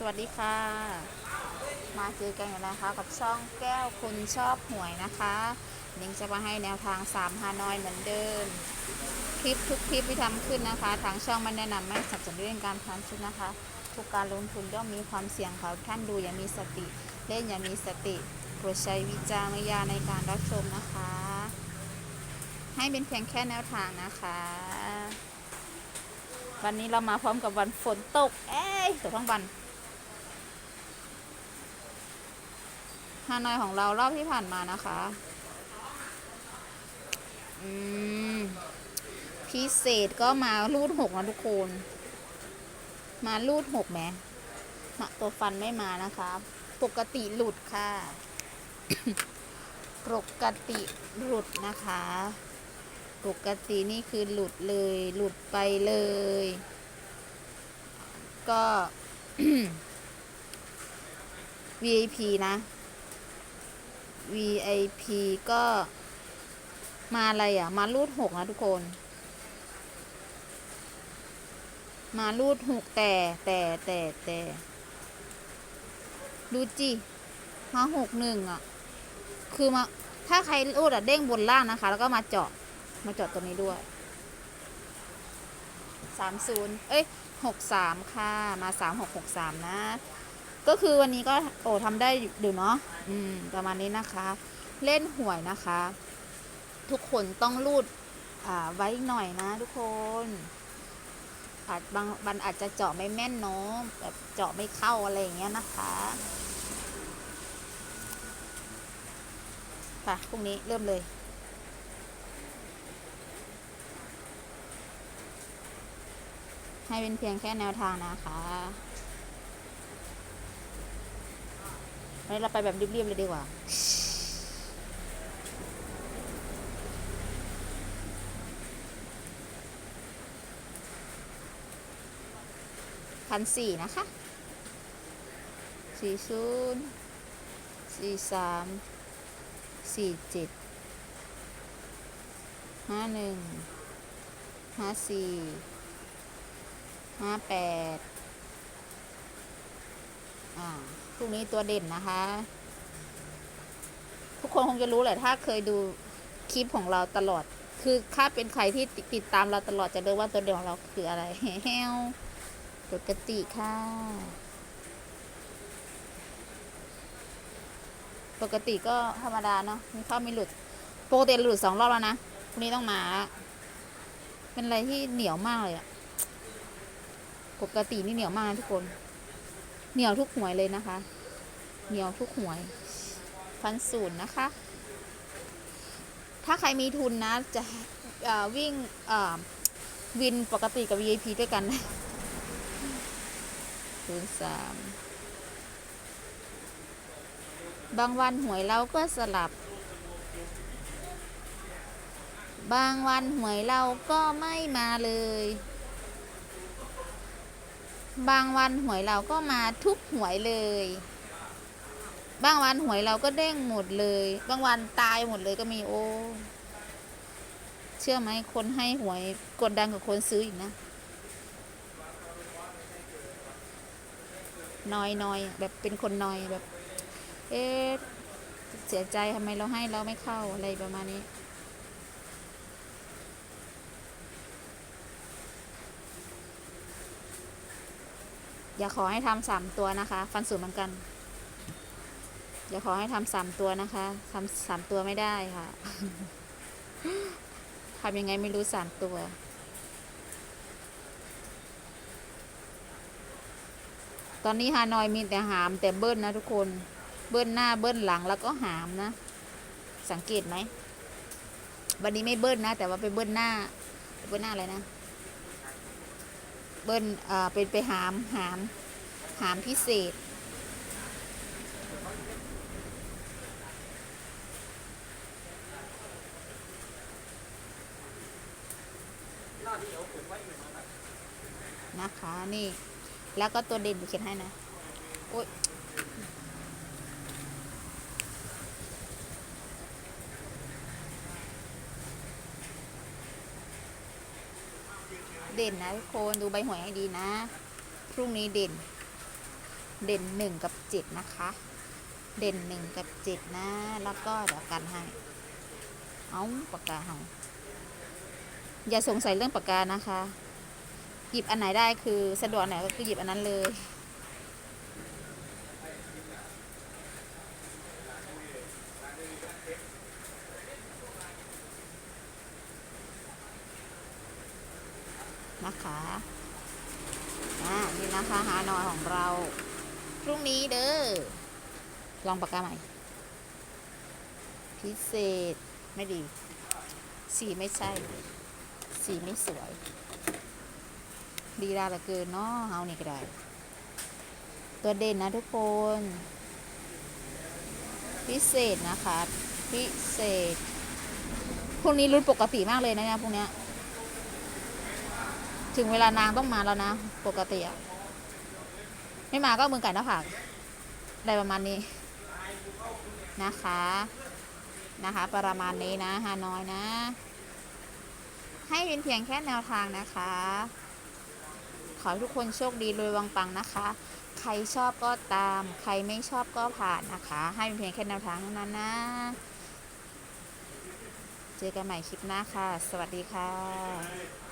สวัสดีค่ะ มาเจอกันอยู่แล้วนะคะกับช่องแก้วคุณชอบหวยนะคะนิงจะมาให้แนวทาง3ฮานอยเหมือนเดิมคลิปทุกคลิปที่ทำขึ้นนะคะ ทางช่องไม่แนะนำไม่สับสนุนเรื่องการพนันชุดนะคะทุกการลงทุนย่อมมีความเสี่ยงค่ะท่านดูอย่ามีสติ เล่นอย่ามีสติโปรดใช้วิจารณญาณในการรับชมนะคะ ให้เป็นเพียงแค่แนวทางนะคะวันนี้เรามาพร้อมกับวันฝนตก เอ้ยตกทั้งวัน ฮานอยของเรารอบที่ผ่านมานะคะ อืม พิเศษก็มารูดหกนะทุกคน มารูดหกแหมมาตัวฟันไม่มานะคะ ปกติหลุดค่ะ ปกติหลุดนะคะ ปกตินี่คือหลุดเลย หลุดไปเลย ก็ VIP นะ VIP ก็มาอะไรอะ มารูดหกนะทุกคน มารูดหกแต่แต่แต่แต่ดูจิมาหกหนึ่งอะ คือมา ถ้าใครรูดอะเด้งบนล่างนะคะ แล้วก็มาเจาะ มาเจาะตัวนี้ด้วยสามศูนย์เอ้ยหกสามค่ะ มาสามหกหกสามนะ ก็คือวันนี้ก็โอ้ทำได้อยู่เนาะอืม ประมาณนี้นะคะ เล่นหวยนะคะ ทุกคนต้องรูดอ่าไว้หน่อยนะ ทุกคนอาจบางบันอาจจะเจาะไม่แม่นเนาะแบบเจาะไม่เข้าอะไรอย่างเงี้ยนะคะค่ะ พรุ่งนี้เริ่มเลยให้เป็นเพียงแค่แนวทางนะคะ วันนี้เราไปแบบรีบๆเลยดีกว่า พันสี่นะคะสี่ศูนย์สี่สามสี่เจ็ดห้าหนึ่งห้าสี่ห้าแปด อ่าพรุ่งนี้ตัวเด่นนะคะ ทุกคนคงจะรู้แหละถ้าเคยดูคลิปของเราตลอด คือถ้าเป็นใครที่ติดตามเราตลอดจะรู้ว่าตัวเด่นของเราคืออะไรแฮวปกติค่ะ ปกติก็ธรรมดาเนาะมีเข้าไม่หลุดปกติหลุดสองรอบแล้วนะพรุ่งนี้ต้องมา เป็นอะไรที่เหนียวมากเลยอะปกตินี่เหนียวมากนะทุกคน เหนียวทุกหวยเลยนะคะ เหนียวทุกหวยพันศูนย์นะคะ ถ้าใครมีทุนนะ จะวิ่งวินปกติกับ VIP ด้วยกันศูนย์สามบางวันหวยเราก็สลับ บางวันหวยเราก็ไม่มาเลย บางวันหวยเราก็มาทุกหวยเลย บางวันหวยเราก็เด้งหมดเลย บางวันตายหมดเลยก็มีโอ้เชื่อไหมคนให้หวยกดดันกับคนซื้ออีกนะนอยนอยแบบเป็นคนนอยแบบ เอ๊ะเสียใจทำไมเราให้เราไม่เข้าอะไรประมาณนี้ อย่าขอให้ทำสามตัวนะคะ ฟันสูงเหมือนกัน อย่าขอให้ทำสามตัวนะคะทำสามตัวไม่ได้ค่ะทำยังไงไม่รู้สามตัวตอนนี้ฮานอยมีแต่หามแต่เบิ้ลนะทุกคน เบิ้ลหน้าเบิ้ลหลังแล้วก็หามนะ สังเกตไหมวันนี้ไม่เบิ้ลนะ แต่ว่าไปเบิ้ลหน้าเบิ้ลหน้าอะไรนะ เบิ้ลเอ่อเป็นไปหามหามหามพิเศษ นะคะ นี่ แล้วก็ตัวเด่นเขียนให้นะโอ๊ย เด่นนะทุกคนดูใบหวยให้ดีนะ พรุ่งนี้เด่น เด่นหนึ่งกับเจ็ดนะคะ เด่นหนึ่งกับเจ็ดนะ แล้วก็เดี๋ยวกันให้ เอาปากกาเฮาอย่าสงสัยเรื่องปากกานะคะ หยิบอันไหนได้คือสะดวกไหนก็คือหยิบอันนั้นเลย นะคะอ่านี่นะคะหานอยของเรา พรุ่งนี้เด้อ ลองปากกาใหม่ พิเศษไม่ดี สีไม่ใช่ สีไม่สวย ดีดาลือเกินเนาะเฮานี่ก็ได้ ตัวเด่นนะทุกคน พิเศษนะคะ พิเศษพวกนี้รุ่นปกติมากเลยนะเนี่ยพวกเนี้ย ถึงเวลานางต้องมาแล้วนะ ปกติอะไม่มาก็มือไก่หน้าผากอะไรประมาณนี้นะคะ นะคะ ประมาณนี้นะฮาน้อยนะ ให้เป็นเพียงแค่แนวทางนะคะ ขอให้ทุกคนโชคดีรวยวังปังนะคะ ใครชอบก็ตาม ใครไม่ชอบก็ผ่านนะคะ ให้เป็นเพียงแค่แนวทางเท่านั้นนะ เจอกันใหม่คลิปหน้าค่ะ สวัสดีค่ะ